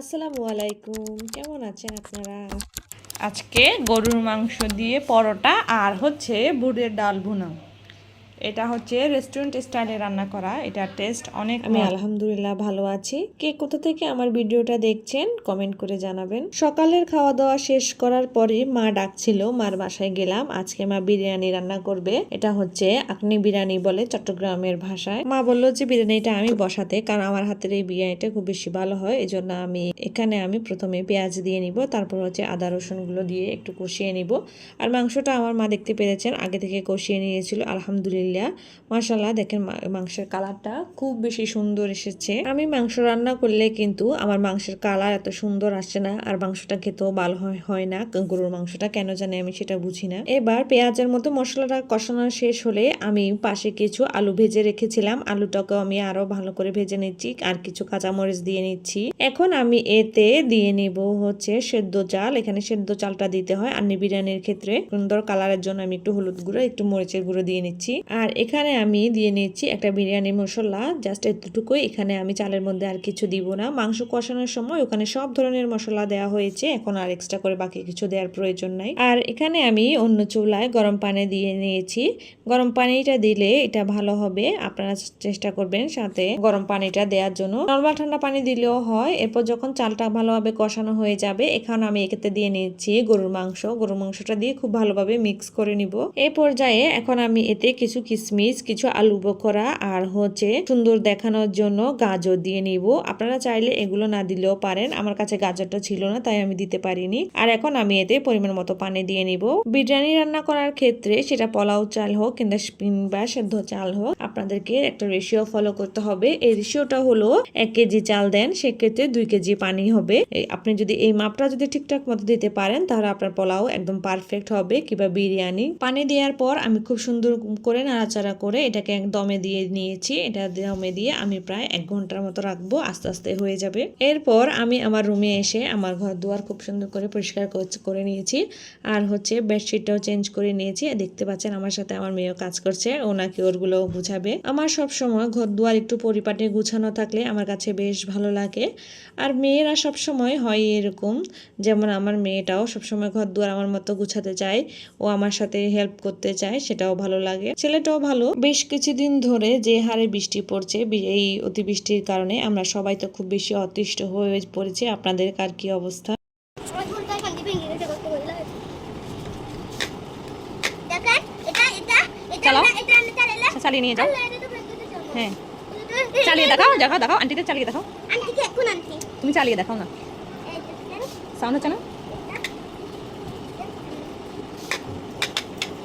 আসসালামু আলাইকুম। কেমন আছেন আপনারা? আজকে গরুর মাংস দিয়ে পরোটা আর হচ্ছে বুড়ের ডাল ভুনা। এটা হচ্ছে রেস্টুরেন্ট স্টাইলে রান্না করা। এটা টেস্ট অনেক আমি আলহামদুলিল্লাহ ভালো আছি। কে কোথা থেকে আমার ভিডিওটা দেখছেন কমেন্ট করে জানাবেন। সকালের খাওয়া দাওয়া শেষ করার পরে মা ডাকছিল মার বাসায় গেলাম আজকে মা বিরিয়ানি রান্না করবে। এটা হচ্ছে আকনি বিরিয়ানি বলে চট্টগ্রামের ভাষায়। মা বলল যে বিরিয়ানিটা আমি বসাতে কারণ আমার হাতের এই বিরিয়ানিটা খুব বেশি ভালো হয় এজন্য আমি এখানে আমি প্রথমে পেঁয়াজ দিয়ে নিব তারপর হচ্ছে আদা রসুনগুলো দিয়ে একটু কষিয়ে নিব। আর মাংসটা আমার মা দেখতে পেরেছেন আগে থেকে কষিয়ে নিয়েছিল আলহামদুলিল্লাহ। মাশাল্লাহ দেখেন মা- মাংসের কালারটা খুব বেশি সুন্দর এসেছে। আমি মাংস রান্না করলে কিন্তু আমার মাংসের কালার এত সুন্দর আসে না, আর মাংসটা খেতেও ভালো হয় না। গরুর মাংসটা কেন জানে আমি সেটা বুঝি না। এবার পেঁয়াজের মতো মশলাটা কষানো শেষ হলে আমি পাশে কিছু আলু ভেজে রেখেছিলাম। আলুটাকেও আমি আরও ভালো করে ভেজে নিচ্ছি, আর কিছু কাঁচামরিচ দিয়ে নিচ্ছি। এখন আমি এতে দিয়ে নিব হচ্ছে সেদ্ধ চাল। এখানে সেদ্ধ চালটা দিতে হয় আর নি বিরিয়ানির ক্ষেত্রে। সুন্দর কালারের জন্য আমি একটু হলুদ গুঁড়ো, একটু মরিচের গুঁড়ো দিয়ে নিচ্ছি। আর এখানে আমি দিয়ে নিচ্ছি একটা বিরিয়ানি মশলা। জাস্ট এতটুকুই। এখানে আমি চালের মধ্যে আর কিছু দিব না। মাংস কষানোর সময় ওখানে সব ধরনের মশলা দেওয়া হয়েছে। এখন আর এক্সট্রা করে বাকি কিছু দেওয়ার প্রয়োজন নাই। আর এখানে আমি অন্য চুলায় গরম পানি দিয়ে নিয়েছি। গরম পানিটা দিলে এটা ভালো হবে। আপনারা চেষ্টা করবেন সাথে গরম পানিটা দেওয়ার জন্য। নর্মাল ঠান্ডা পানি দিলেও হয়। এরপর যখন চালটা ভালোভাবে কষানো হয়ে যাবে, এখানে আমি এক্ষেত্রে দিয়ে নিচ্ছি গরুর মাংস। গরুর মাংসটা দিয়ে খুব ভালোভাবে মিক্স করে নিব। এই পর্যায়ে এখন আমি এতে কিছু কিশমিশ কিছু আলু বকরা আর হচ্ছে সুন্দর দেখানোর জন্য গাজর দিয়ে নিব। আপনারা চাইলে এগুলো না দিলেও পারেন। আমার কাছে গাজরটা ছিল না, তাই আমি দিতে পারিনি। আর এখন আমি এতে পরিমাণ মতো পানি দিয়ে নিব। বিরিয়ানি রান্না করার ক্ষেত্রে সেটা পোলাও চাল হোক কিংবা কিংবা সেদ্ধ চাল হোক, আপনাদেরকে একটা রেশিও ফলো করতে হবে। এই রেশিওটা হলো এক কেজি চাল দেন, সেক্ষেত্রে দুই কেজি পানি হবে। আপনি যদি এই মাপটা যদি ঠিকঠাক মতো দিতে পারেন, তাহলে আপনার পোলাও একদম পারফেক্ট হবে। কিংবা বিরিয়ানি। পানি দেওয়ার পর আমি খুব সুন্দর করে নাড়াচাড়া করে এটাকে এক দমে দিয়ে নিয়েছি। এটা দমে দিয়ে আমি প্রায় এক ঘণ্টার মতো রাখব, আস্তে আস্তে হয়ে যাবে। এরপর আমি আমার রুমে এসে আমার ঘর দুয়ার খুব সুন্দর করে পরিষ্কার কর- নিয়েছি। আর হচ্ছে বেডশিটটাও চেঞ্জ করে নিয়েছি। দেখতে পাচ্ছেন আমার সাথে আমার মেয়েও কাজ করছে ওনাকে ওরগুলো গুছাবে। আমার সব সময় ঘর দুয়ার একটু পরিপাটে গুছানো থাকলে আমার কাছে বেশ ভালো লাগে। আর মেয়েরা সব সময় হয় এরকম, যেমন আমার মেয়েটাও সবসময় ঘর দুয়ার আমার মতো গুছাতে চায়, ও আমার সাথে হেল্প করতে চায়, সেটাও ভালো লাগে। ছেলেটাও ভালো। বেশ কিছুদিন ধরে যে হারে বৃষ্টি পড়ছে এই অতিবৃষ্টির কারণে আমরা সবাই তো খুব বেশি অতিষ্ঠ হয়ে পড়েছি। আপনাদের কার কি অবস্থা? আচ্ছা, চালিয়ে নিয়ে যাও। হ্যাঁ। চালিয়ে দেখাও দেখাও দেখাও। আন্টিদের চালিয়ে দেখাও। আন্টি কি এখন আন্টি? তুমি চালিয়ে দেখাও না। সাউন্ড হচ্ছে না?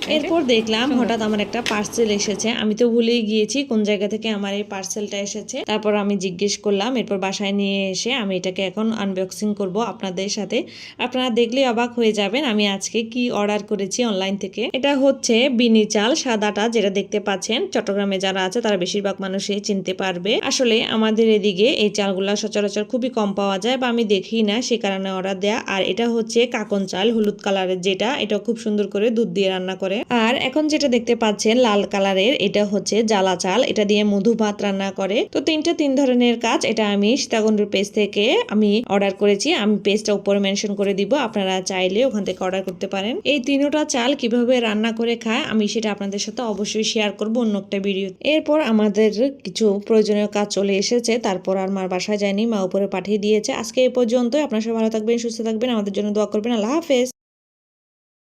এরপর দেখলাম হঠাৎ আমার একটা পার্সেল এসেছে। আমি তো ভুলেই গিয়েছি কোন জায়গা থেকে আমার এই পার্সেলটা এসেছে। তারপর আমি জিজ্ঞেস করলাম, এরপর বাসায় নিয়ে এসে আমি এটাকে এখন আনবক্সিং করব আপনাদের সাথে। আপনারা দেখলে অবাক হয়ে যাবেন আমি আজকে কি অর্ডার করেছি অনলাইন থেকে। এটা হচ্ছে বিনি চাল সাদাটা যেটা দেখতে পাচ্ছেন। চট্টগ্রামে যারা আছে তারা বেশিরভাগ মানুষই চিনতে পারবে। আসলে আমাদের এদিকে এই চালগুলা সচরাচর খুবই কম পাওয়া যায় বা আমি দেখি না, সে কারণে অর্ডার দেয়া। আর এটা হচ্ছে কাকন চাল, হলুদ কালারের যেটা এটা খুব সুন্দর করে দুধ দিয়ে রান্না করে আর এখন যেটা দেখতে পাচ্ছেন লাল কালারের, এটা হচ্ছে জ্বালা চাল। এটা দিয়ে মধু ভাত রান্না করে। তো তিনটা তিন ধরনের কাজ, এটা আমি সীতাকুণ্ডের পেজ থেকে আমি অর্ডার করেছি। আমি পেজটা উপরে মেনশন করে দিব, আপনারা চাইলে ওখান থেকে অর্ডার করতে পারেন। এই তিনোটা চাল কীভাবে রান্না করে খায়, আমি সেটা আপনাদের সাথে অবশ্যই শেয়ার করব অন্য একটা ভিডিও এরপর আমাদের কিছু প্রয়োজনীয় কাজ চলে এসেছে, তারপর আর মার বাসায় যায়নি, মা উপরে পাঠিয়ে দিয়েছে। আজকে এই পর্যন্ত আপনারা সবাই ভালো থাকবেন, সুস্থ থাকবেন, আমাদের জন্য দোয়া করবেন। আল্লাহ হাফেজ।